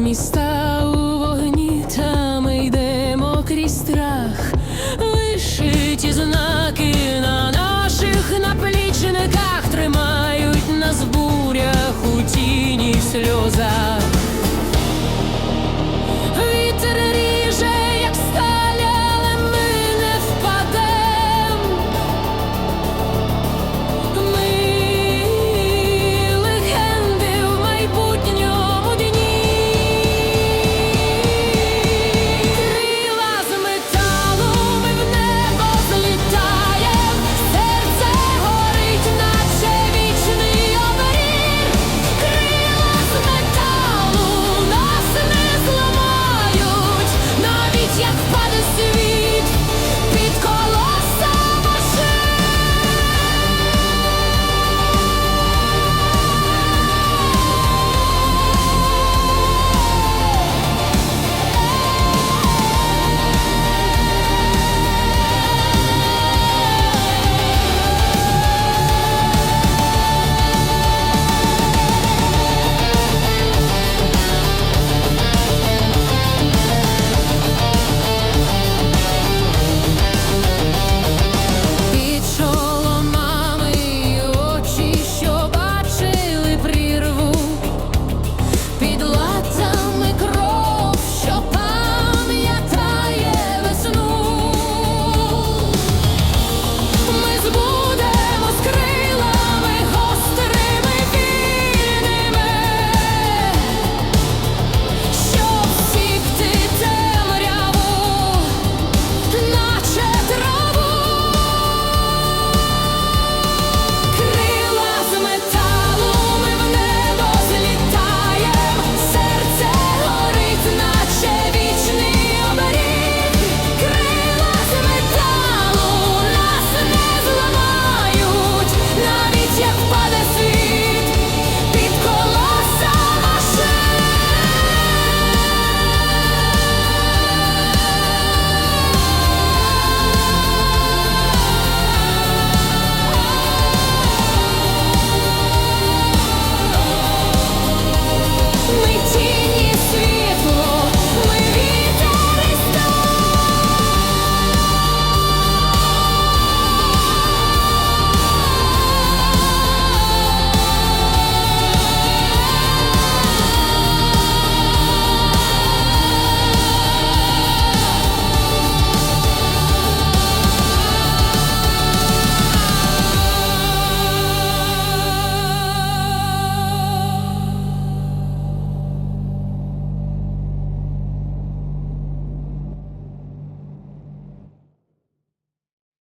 міста у вогні, та ми йдемо крізь страх, вишиті знаки на наших наплічниках тримають нас в бурях у тіні сльозах.